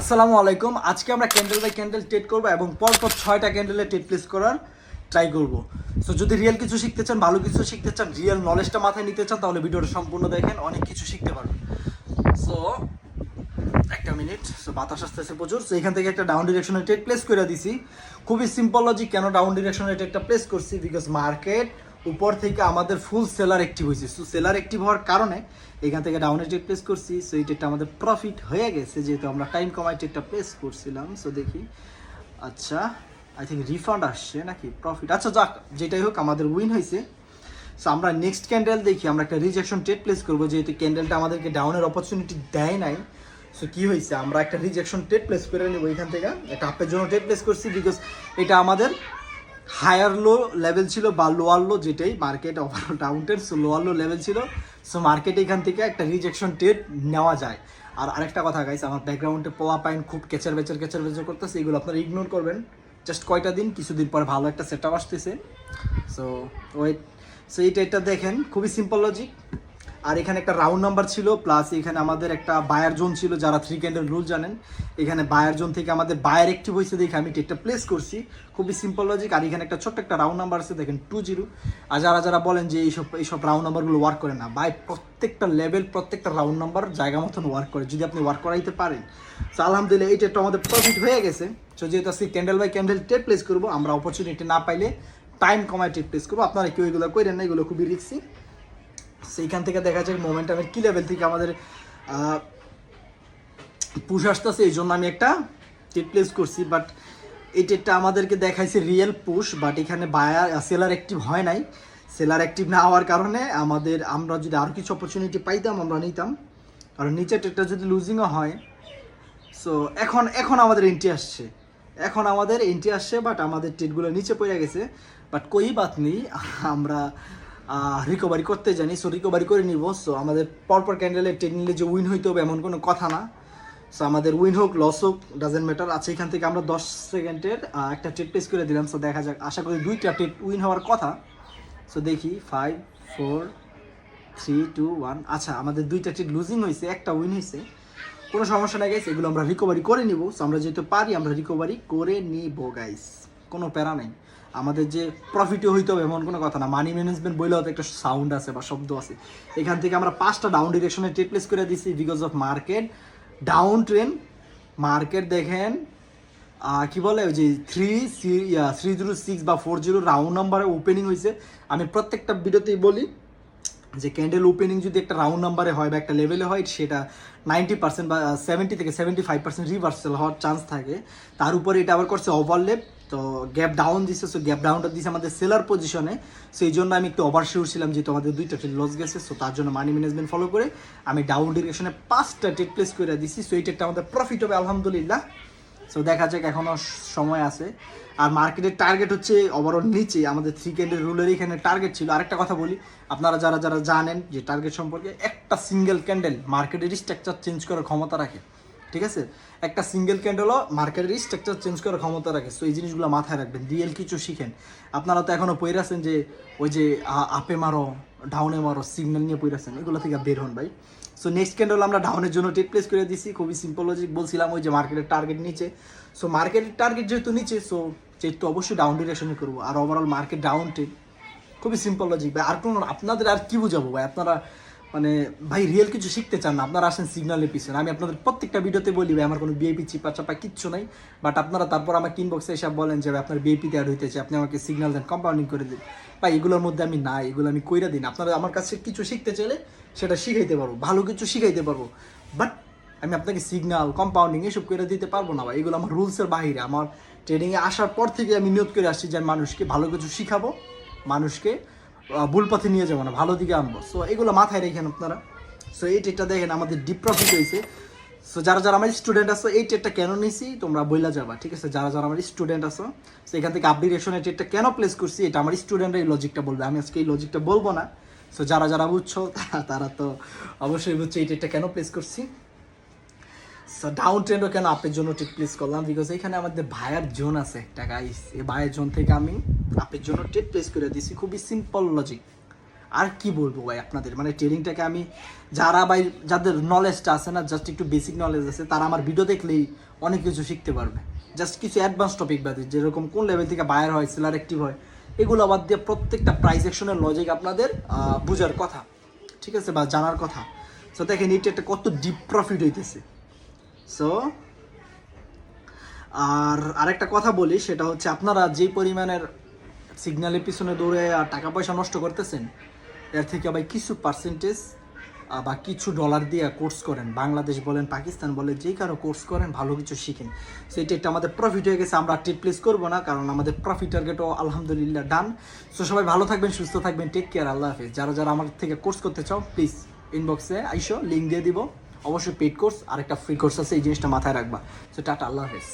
আসসালামু আলাইকুম। আজকে আমরা ক্যান্ডেল বাই ক্যান্ডেল টেট করব এবং পরপর ছয়টা ক্যান্ডেলে টেট প্লেস করার ট্রাই করব। সো যদি রিয়েল কিছু শিখতে চান, ভালো কিছু শিখতে চান রিয়েল নলেজটা মাথায় নিতে চান, তাহলে ভিডিওটা সম্পূর্ণ দেখেন, অনেক কিছু শিখতে পারবেন। সো একটা মিনিট সো বাতাস আসতে আসতেছে প্রচুর। সো এখান থেকে একটা ডাউন ডিরেকশনে টেট প্লেস করে দিছি। খুবই সিম্পল লজিক কেন ডাউন ডিরেকশনে টেটটা প্লেস করছি বিকজ মার্কেট উপর থেকে আমাদের ফুল সেলার অ্যাক্টিভ হয়েছে। সো সেলার অ্যাক্টিভ হওয়ার কারণে এখান থেকে ডাউনে ডেট প্লেস করছি। সো এই টেটটা আমাদের প্রফিট হয়ে গেছে, যেহেতু আমরা টাইম কমাই টেটটা প্লেস করছিলাম। সো দেখি। আচ্ছা আই থিঙ্ক রিফান্ড আসছে নাকি? প্রফিট আচ্ছা যাক, যেটাই হোক, আমাদের উইন হয়েছে। সো আমরা নেক্সট ক্যান্ডেল দেখি, আমরা একটা রিজেকশন টেট প্লেস করব, যেহেতু ক্যান্ডেলটা আমাদেরকে ডাউনের অপরচুনিটি দেয় নাই। সো কি হয়েছে? আমরা একটা রিজেকশন টেট প্লেস করে নেব এখান থেকে। একটা আপের জন্য টেট প্লেস করছি বিকজ এটা আমাদের হায়ার লো লেভেল ছিল বা লোয়ার লো যেটাই মার্কেট ওভার ডাউনটেন সো লোয়ার লো লেভেল ছিল। সো মার্কেট এখান থেকে একটা রিজেকশন টেট নেওয়া যায়। আর আরেকটা কথা গাইছে আমার ব্যাকগ্রাউন্ডে পোলা পাইন খুব কেচার বেচার কেচার বেচার করতেছে, এগুলো আপনারা ইগনোর করবেন। জাস্ট কয়টা দিন, কিছুদিন পর ভালো একটা সেট আপ আসতেছে। সো ওয়েট সো এইটা এটা দেখেন, খুবই সিম্পল লজিক আর এখানে একটা রাউন্ড নাম্বার ছিল প্লাস এখানে আমাদের একটা বায়ার জোন ছিল যারা থ্রি ক্যান্ডেল রুল জানেন। এখানে বায়ার জোন থেকে আমাদের বায়ার অ্যাক্টিভ হয়েছে দেখে আমি টেটটা প্লেস করছি। খুবই সিম্পল লজিক আর এখানে একটা ছোট্ট একটা রাউন্ড নাম্বার আছে, দেখেন টু জিরো আর যারা যারা বলেন যে এইসব এইসব রাউন্ড নাম্বারগুলো ওয়ার্ক করে না বাই প্রত্যেকটা লেভেল প্রত্যেকটা রাউন্ড নাম্বার জায়গা মতন ওয়ার্ক করে, যদি আপনি ওয়ার্ক করাইতে পারেন। তো আলহামদুলিল্লাহ, এই টেটটা আমাদের প্রফিট হয়ে গেছে। তো যেহেতু আজকে ক্যান্ডেল বাই ক্যান্ডেল টেট প্লেস করব, আমরা অপরচুনিটি না পাইলে টাইম কমায় টেট প্লেস করব। আপনারা কেউ এগুলো করেন না, এগুলো খুবই রিক্সি সেইখান থেকে দেখা যায় মোমেন্টামের কি লেভেল থেকে আমাদের পুশ আসতেছে। এই জন্য আমি একটা টেট প্লেস করছি বাট এই টেটটা আমাদেরকে দেখাইছে রিয়েল পুশ বাট এখানে বায়ার সেলার অ্যাক্টিভ হয় নাই। সেলার অ্যাক্টিভ না হওয়ার কারণে আমাদের, আমরা যদি আরও কিছু অপরচুনিটি পাইতাম, আমরা নিতাম। কারণ নিচের টেটটা যদি লুজিংও হয় সো এখন এখন আমাদের এন্ট্রি আসছে। এখন আমাদের এন্ট্রি আসছে বাট আমাদের টেটগুলো নিচে পড়ে গেছে। বাট কই বাত নেই, আমরা রিকভারি করতে জানি সো রিকভারি করে নিব। সো আমাদের পরপর ক্যান্ডেলের টেট নিলে যে উইন হইতে হবে এমন কোনো কথা না। সো আমাদের উইন হোক লস হোক ডাজেন্ট ম্যাটার আছে এখান থেকে আমরা দশ সেকেন্ডের একটা টেট প্লেস করে দিলাম। সো দেখা যাক, আশা করি দুইটা টেট উইন হওয়ার কথা। সো দেখি five four three two one আচ্ছা আমাদের দুইটা টেট লুজিং হয়েছে একটা উইন হয়েছে কোনো সমস্যা নাই গাইস এগুলো আমরা রিকভারি করে নিব। সো আমরা যেহেতু পারি, আমরা রিকভারি করে নিব গাইস কোনো প্যারা নেই। আমাদের যে প্রফিটও হইতে হবে এমন কোনো কথা না। মানি ম্যানেজমেন্ট বইলেও তো একটা সাউন্ড আছে বা শব্দ আছে। এখান থেকে আমরা পাঁচটা ডাউন ডিরেকশনে টেট করে দিছি because of market down trend market দেখেন কি বলে ওই যে three C three zero six বা ফোর জিরো রাউন্ড নাম্বারে ওপেনিং হয়েছে আমি প্রত্যেকটা ভিডিওতেই বলি যে ক্যান্ডেল ওপেনিং যদি একটা রাউন্ড নাম্বারে হয় বা একটা লেভেলে হয়, সেটা নাইনটি পার্সেন্ট বা সেভেন্টি থেকে সেভেন্টি ফাইভ পার্সেন্ট রিভার্সাল হওয়ার চান্স থাকে। তার উপরে এটা আবার করছে ওভারলেপ তো গ্যাপ ডাউন দিছে সো গ্যাপ ডাউনটা দিছে আমাদের সেলার পজিশনে সো এই জন্য আমি একটু ওভার শিওর ছিলাম যে তোমাদের দুইটা ট্রেড লস গেছে সো তার জন্য মানি ম্যানেজমেন্ট ফলো করে আমি ডাউন ডিরেকশনে পাঁচটা ট্রেড প্লেস করে দিছি সো এই ট্রেডটা আমাদের প্রফিট হবে, আলহামদুলিল্লাহ। সো দেখা যাক এখনও সময় আছে। আর মার্কেটের টার্গেট হচ্ছে ওভারঅল নিচে, আমাদের থ্রি ক্যান্ডেল রুলের এখানে টার্গেট ছিল। আরেকটা কথা বলি, আপনারা যারা যারা জানেন যে টার্গেট সম্পর্কে একটা সিঙ্গেল ক্যান্ডেল মার্কেটের স্ট্রাকচার চেঞ্জ করার ক্ষমতা রাখে। ঠিক আছে? একটা সিঙ্গেল ক্যান্ডেলও মার্কেটের স্ট্রাকচার চেঞ্জ করার ক্ষমতা রাখে। সো এই জিনিসগুলো মাথায় রাখবেন। রিয়েল কিছু শিখেন। আপনারা তো এখনও পড়ে আছেন যে, ওই যে আপে মারো ডাউনে মারো সিগন্যাল নিয়ে পড়ে আছেন। এগুলো থেকে বের হন ভাই। সো নেক্সট ক্যান্ডেল আমরা ডাউনের জন্য টেক প্লেস করে দিছি। খুবই সিম্পল লজিক বলছিলাম, ওই যে মার্কেটের টার্গেট নিচে। সো মার্কেটের টার্গেট যেহেতু নিচে সো যেহেতু অবশ্যই ডাউন ডিরেকশনে করব। আর ওভারঅল মার্কেট ডাউন টেক খুবই সিম্পল লজিক ভাই। আর কোনো, আপনাদের আর কি বুঝাবো ভাই? আপনারা মানে ভাই রিয়েল কিছু শিখতে চান না, আপনারা আসেন সিগনালের পিছনে। আমি আপনাদের প্রত্যেকটা ভিডিওতে বলি, ভাই, আমার কোনো বিআইপি চিপা চাপা কিচ্ছু নাই। বাট আপনারা তারপর আমার ইনবক্সে এসে বলেন যে, ভাই, আপনার বিআইপিতে অ্যাড হইতেছে, আপনি আমাকে সিগনাল দেন কম্পাউন্ডিং করে দিন। ভাই, এগুলোর মধ্যে আমি নাই, এগুলো আমি কইরা দিন। আপনারা আমার কাছে কিছু শিখতে চাইলে সেটা শিখাইতে পারব, ভালো কিছু শিখাইতে পারব। বাট আমি আপনাকে সিগনাল কম্পাউন্ডিং এসব করে দিতে পারব না, ভাই। এগুলো আমার রুলসের বাইরে। আমার ট্রেনিংয়ে আসার পর থেকে আমি নিয়োগ করে আসছি যে মানুষকে ভালো কিছু শিখাবো, মানুষকে ভুল পথে নিয়ে যাব না, ভালো দিকে আনব। সো এগুলো মাথায় রেখেন আপনারা। সো এই টেটটা দেখেন, আমাদের ডিপ প্রফিট হয়েছে। সো যারা যারা আমার স্টুডেন্ট আছো, এই টেটটা কেন নিছি? তোমরা বইলা যাবা, ঠিক আছে? যারা যারা আমার স্টুডেন্ট আছো সো এখান থেকে আপডেশনের টেটটা কেন প্লেস করছি? এটা আমার স্টুডেন্টরা এই লজিকটা বলবে। আমি আজকে এই লজিকটা বলব না। সো যারা যারা বুঝছ, তারা তো অবশ্যই বুঝছ এই টেটটা কেন প্লেস করছি। সো ডাউন ট্রেন্ডও কেন আপের জন্য টেক প্লেস করলাম? বিকজ এখানে আমাদের ভায়ার জোন আছে একটা গাইস এই ভাইয়ের জোন থেকে আমি আপের জন্য টেক প্লেস করে দিয়েছি, খুবই সিম্পল লজিক আর কি বলব ভাই আপনাদের? মানে ট্রেডিংটাকে আমি যারা ভাই, যাদের নলেজটা আছে না জাস্ট একটু বেসিক নলেজ আছে, তারা আমার ভিডিও দেখলেই অনেক কিছু শিখতে পারবে। জাস্ট কিছু অ্যাডভান্স টপিক বাদে, যেরকম কোন লেভেল থেকে বায়ার হয় সেলার অ্যাক্টিভ হয়, এগুলো বাদ দিয়ে প্রত্যেকটা প্রাইস লজিক আপনাদের বোঝার কথা। ঠিক আছে? বা জানার কথা। সো দেখেন, এটা একটা কত ডিপ প্রফিট হইতেছে। সো আর আরেকটা কথা বলি, সেটা হচ্ছে আপনারা যে পরিমাণের সিগন্যালের পিছনে দৌড়ে আর টাকা পয়সা নষ্ট করতেছেন, এর থেকে আবার কিছু পার্সেন্টেজ বা কিছু ডলার দিয়ে কোর্স করেন। বাংলাদেশ বলেন, পাকিস্তান বলেন যেই কারও কোর্স করেন, ভালো কিছু শিখেন। সো এটা একটা আমাদের প্রফিট হয়ে গেছে, আমরা টেক প্লেস করব না, কারণ আমাদের প্রফিট টার্গেটও আলহামদুলিল্লাহ ডান সো সবাই ভালো থাকবেন, সুস্থ থাকবেন টেক কেয়ার আল্লাহ হাফিজ। যারা যারা আমার থেকে কোর্স করতে চাও প্লিজ ইনবক্সে আইসো লিঙ্ক দিয়ে দিব। অবশ্যই পেড কোর্স আর একটা ফ্রি কোর্স আছে, এই জিনিসটা মাথায় রাখবা। সো টাটা, আল্লাহ হাফিজ।